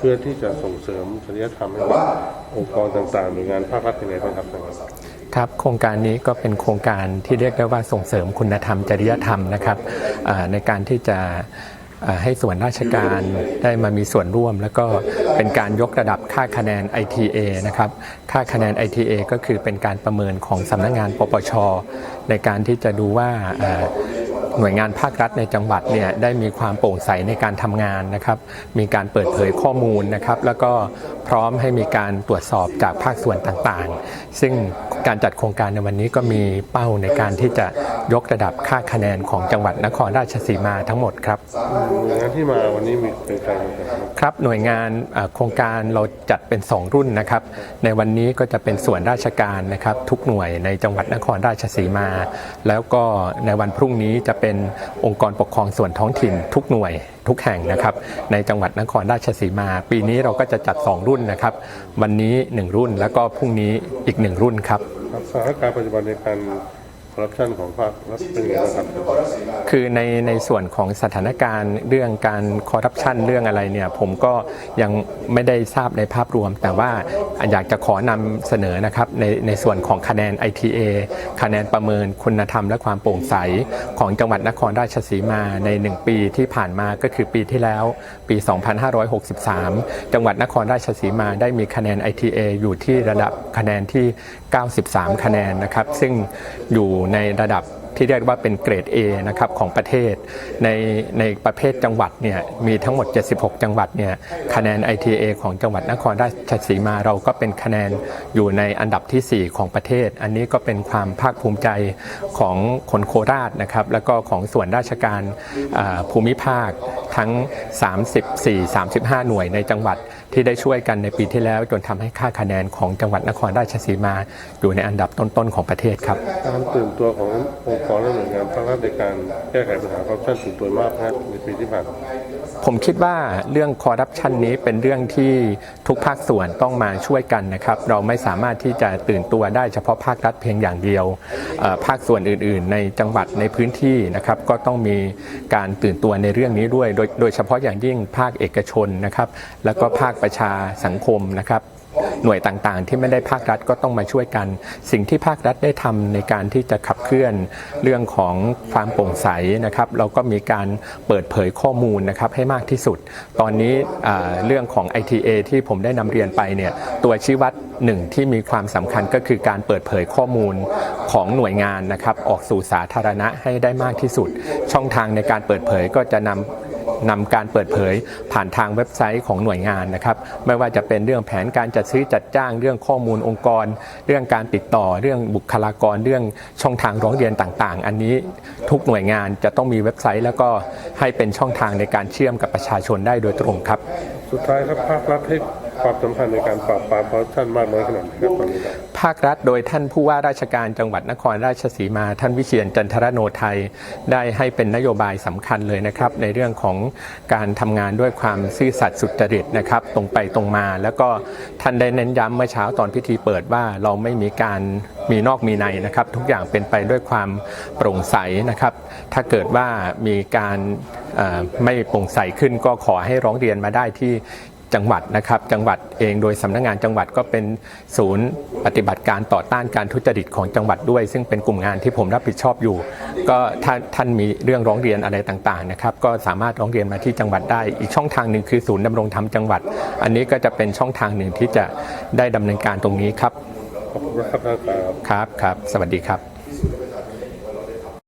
เพื่อที่จะส่งเสริมจริยธรรมให้กับองค์กรต่างๆหน่วยงานภาครัฐยังไงบ้างครับท่านครับครับโครงการนี้ก็เป็นโครงการที่เรียกได้ว่าส่งเสริมคุณธรรมจริยธรรมนะครับอ่าในการที่จะอ่าให้ส่วนราชการได้มามีส่วนร่วม แล้วก็เป็นการยกระดับค่าคะแนน ITA นะครับ ค่าคะแนน ITA ก็คือเป็นการประเมินของสำนักงานปปช ในการที่จะดูว่าอ่า หน่วยงานภาครัฐในจังหวัดเนี่ยได้มีความโปร่งใสในการทำงานนะครับ มีการเปิดเผยข้อมูลนะครับ แล้วก็ พร้อมให้มีการตรวจสอบจากภาคส่วนต่างๆ ซึ่งการจัดโครงการในวันนี้ก็มีเป้าในการที่จะยกระดับค่าคะแนนของจังหวัดนครราชสีมาทั้งหมดครับหน่วยงานที่มาวันนี้มีเป็นใครบ้างครับครับหน่วยงานเอ่อโครงการเราจัดเป็น 2 รุ่นนะครับ ในวันนี้ก็จะเป็นส่วนราชการนะครับ ทุกหน่วยในจังหวัดนครราชสีมา แล้วก็ในวันพรุ่งนี้จะเป็นองค์กรปกครองส่วนท้องถิ่น ทุกหน่วยทุกแห่งนะครับ ในจังหวัดนครราชสีมา ปีนี้เราก็จะจัด 2 รุ่นนะครับ วันนี้ 1 รุ่นแล้วก็พรุ่งนี้อีก 1 รุ่นครับ ครับสถานการณ์ปัจจุบันในการคอร์รัปชันของภาครัฐเป็นยังไงบ้างครับ คือในในส่วนของสถานการณ์เรื่องการคอร์รัปชันเรื่องอะไรเนี่ยผมก็ยังไม่ได้ทราบในภาพรวม แต่ว่าอยากจะขอนำเสนอนะครับในในส่วนของคะแนน ITA คะแนนประเมินคุณธรรมและความโปร่งใสของจังหวัดนครราชสีมาใน 1 ปีที่ผ่านมาก็คือปีที่แล้วปี 2563 จังหวัดนครราชสีมาได้มีคะแนน ITA อยู่ที่ระดับคะแนนที่ 93 คะแนนนะครับซึ่งอยู่ในระดับ ที่เรียกว่าเป็นเกรด A นะครับของประเทศ ในในประเภทจังหวัดเนี่ยมีทั้งหมด 76 จังหวัดเนี่ยคะแนน ITA ของจังหวัดนครราชสีมาเราก็เป็นคะแนนอยู่ในอันดับทีสี่4 ของประเทศ อันนี้ก็เป็นความภาคภูมิใจของคนโคราชนะครับแล้วก็ของส่วนราชการภูมิภาค ทั้ง 34-35 หน่วยในจังหวัดที่ได้ช่วยกันในปีที่แล้ว จนทำให้ค่าคะแนนของจังหวัดนครราชสีมา อยู่ในอันดับต้นๆของประเทศครับการตื่นตัวขององค์กรและหน่วยงานภาครัฐในการแก้ไขปัญหาคอร์รัปชันตื่นตัวมากนะครับในปีที่ผ่านมาผมคิดว่าเรื่องคอร์รัปชันนี้เป็นเรื่องที่ทุกภาคส่วนต้องมาช่วยกันนะครับ เราไม่สามารถที่จะตื่นตัวได้เฉพาะภาครัฐเพียงอย่างเดียวเอ่อภาคส่วนอื่น ๆ ในจังหวัดในพื้นที่นะครับ ก็ต้องมีการตื่นตัวในเรื่องนี้ด้วย โดยโดยเฉพาะอย่างยิ่งภาคเอกชนนะครับ แล้วก็ภาคประชาสังคมนะครับหน่วยต่างๆ ที่ไม่ได้ภาครัฐก็ต้องมาช่วยกัน สิ่งที่ภาครัฐได้ทำในการที่จะขับเคลื่อนเรื่องของความโปร่งใสนะครับ เราก็มีการเปิดเผยข้อมูลนะครับให้มากที่สุด ตอนนี้เรื่องของ ITA ที่ผมได้นำเรียนไปเนี่ยตัวชี้วัดหนึ่งที่มีความสำคัญก็คือการเปิดเผยข้อมูลของหน่วยงานนะครับ ออกสู่สาธารณะให้ได้มากที่สุด ช่องทางในการเปิดเผยก็จะนำ นำการเปิดเผยผ่านทางเว็บไซต์ของหน่วยงานนะครับ ไม่ว่าจะเป็นเรื่องแผนการจัดซื้อจัดจ้างเรื่องข้อมูลองค์กร เรื่องการติดต่อเรื่องบุคลากรเรื่องช่องทางร้องเรียนต่างๆ อันนี้ทุกหน่วยงานจะต้องมีเว็บไซต์ แล้วก็ให้เป็นช่องทางในการเชื่อมกับประชาชนได้โดยตรงครับ สุดท้ายครับภาครัฐให้ ความสำคัญในการปราบปรามคอร์รัปชันมากน้อยขนาดไหนครับตอนนี้ครับ ภาครัฐโดยท่านผู้ว่าราชการจังหวัดนครราชสีมา ท่านวิเชียรจันทรโนไทย ได้ให้เป็นนโยบายสำคัญเลยนะครับ ในเรื่องของการทำงานด้วยความซื่อสัตย์สุจริตนะครับ ตรงไปตรงมา แล้วก็ท่านได้เน้นย้ำเมื่อเช้าตอนพิธีเปิดว่าเราไม่มีการมีนอกมีในนะครับ ทุกอย่างเป็นไปด้วยความโปร่งใสนะครับ ถ้าเกิดว่ามีการเอ่อไม่โปร่งใสขึ้นก็ขอให้ร้องเรียนมาได้ที่ จังหวัดนะครับจังหวัดเองโดยสำนักงานจังหวัดก็เป็นศูนย์ปฏิบัติการต่อต้านการทุจริตของจังหวัดด้วย ซึ่งเป็นกลุ่มงานที่ผมรับผิดชอบอยู่ ก็ถ้าท่านมีเรื่องร้องเรียนอะไรต่างๆนะครับก็สามารถร้องเรียนมาที่จังหวัดได้ อีกช่องทางหนึ่งคือศูนย์ดำรงธรรมจังหวัด อันนี้ก็จะเป็นช่องทางหนึ่งที่จะได้ดำเนินการตรงนี้ครับขอบคุณครับครับครับสวัสดีครับ